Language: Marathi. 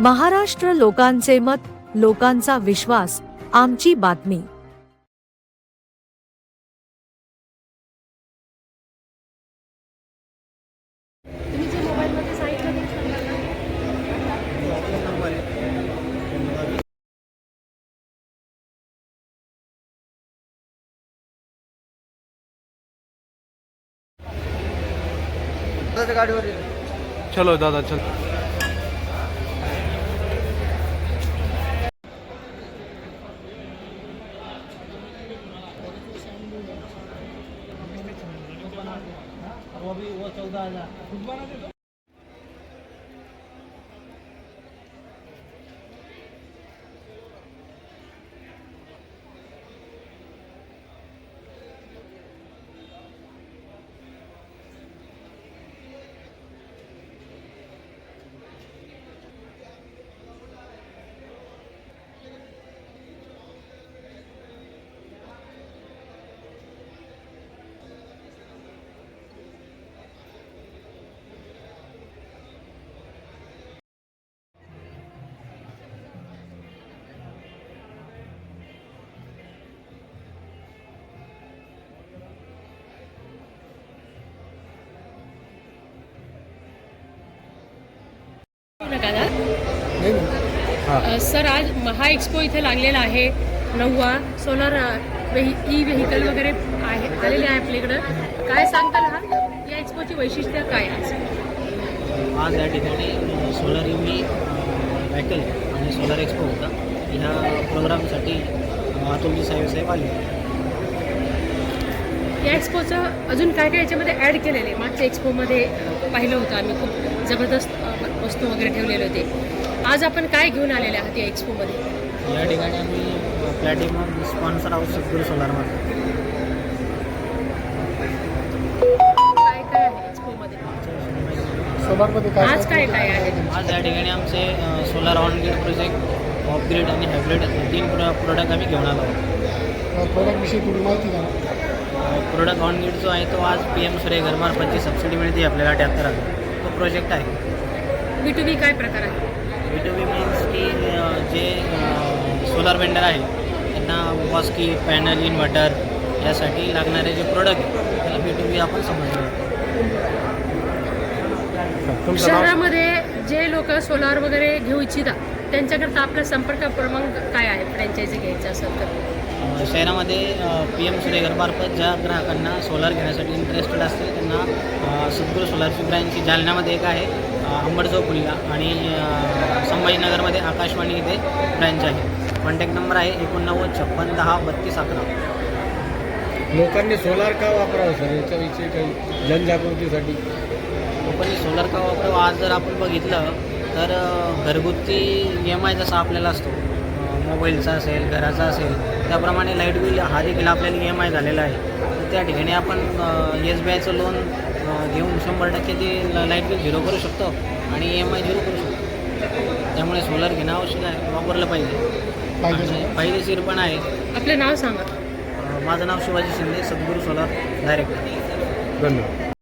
महाराष्ट्र लोकांचे मत लोकांचा विश्वास आमची बातमी. तुम्ही जे मोबाईलमध्ये सांगितलं ते सांगा ना. चलो अ, सर आज महा एक्सपो इथे लागलेला आहे नववा. सोलर ई व्हेकल वगैरे आहे आलेले आहे आपल्याकडं काय सांगताल हा? या एक्सपोची वैशिष्ट्य काय आज आज या ठिकाणी सोलर युमी व्हायकल आणि सोलर एक्सपो होता. ह्या प्रोग्रामसाठी अतुलजी साहेब साहेब आले. या एक्सपोचं अजून काय काय याच्यामध्ये ॲड केलेलं आहे? मागच्या एक्सपोमध्ये पाहिलं होतं आम्ही खूप जबरदस्त. वस्तू वगैरे ठेवलेले होते. आज आपण काय घेऊन आलेले आहात या एक्सपोमध्ये? या ठिकाणी आम्ही प्लॅटिनम स्पॉन्सर आहोत सद्गुरू सोलारमध्ये काय काय आहे एक्सपोमध्ये? आज काय काय आहे आज या ठिकाणी आमचे solar on grid project off grid आणि हायब्रिड तीन प्रो प्रोडक्ट आम्ही घेऊन आलो आहोत. प्रोडक्टविषयी थोडी माहिती द्या. प्रोडक्ट ऑन ग्रीड जो आहे तो आज पी एम सूर्य घरमार्फत जी सबसिडी मिळते आपल्याला अठ्याहत्तर हजार. तो प्रोजेक्ट आहे. बी टू बी काय प्रकार आहे? बी टू बी मीन्स की जे सोलार वेंडर आहे त्यांना वॉस्की पॅनल इन्व्हर्टर यासाठी लागणारे जे प्रोडक्ट आहे त्याला बी टू बी आपण समजलं. शहरामध्ये जे लोक सोलार वगैरे घेऊ इच्छितात त्यांच्याकरता आपला संपर्क क्रमांक काय आहे? फ्रँचायझी घ्यायचं असेल तर. शहरामध्ये पी एम सूर्यघरमार्फत ज्या ग्राहकांना सोलार घेण्यासाठी इंटरेस्टेड असतील त्यांना सद्गुरू सोलारची ब्रँच जालन्यामध्ये एक आहे अ, अंबडचौकुलीला आणि संभाजीनगरमध्ये आकाशवाणी इथे ब्रँच आहे. कॉन्टॅक्ट नंबर आहे एकोणनव्वद छप्पन दहा बत्तीस अकरा. लोकांनी सोलार का वापरावं सर याच्याविषयी काही जनजागृतीसाठी. लोकांनी सोलार का वापरावं? आज जर आपण बघितलं तर घरगुती ई एम आय जसा आपल्याला असतो मोबाईलचा असेल घराचा असेल त्याप्रमाणे लाइट बिल हा देखील आपल्याला ई एम आय झालेला आहे. तर त्या ठिकाणी आपण एस बी आयचं लोन घेऊन शंभर टक्के ते लाइट बिल झिरो करू शकतो आणि ई एम आय झिरो करू शकतो. त्यामुळे सोलार घेणं आवश्यक आहे वापरलं पाहिजे. फायदेशीर पण आहे. आपलं नाव सांगा. माझं नाव शिवाजी शिंदे सद्गुरू सोलार डायरेक्टर. धन्यवाद.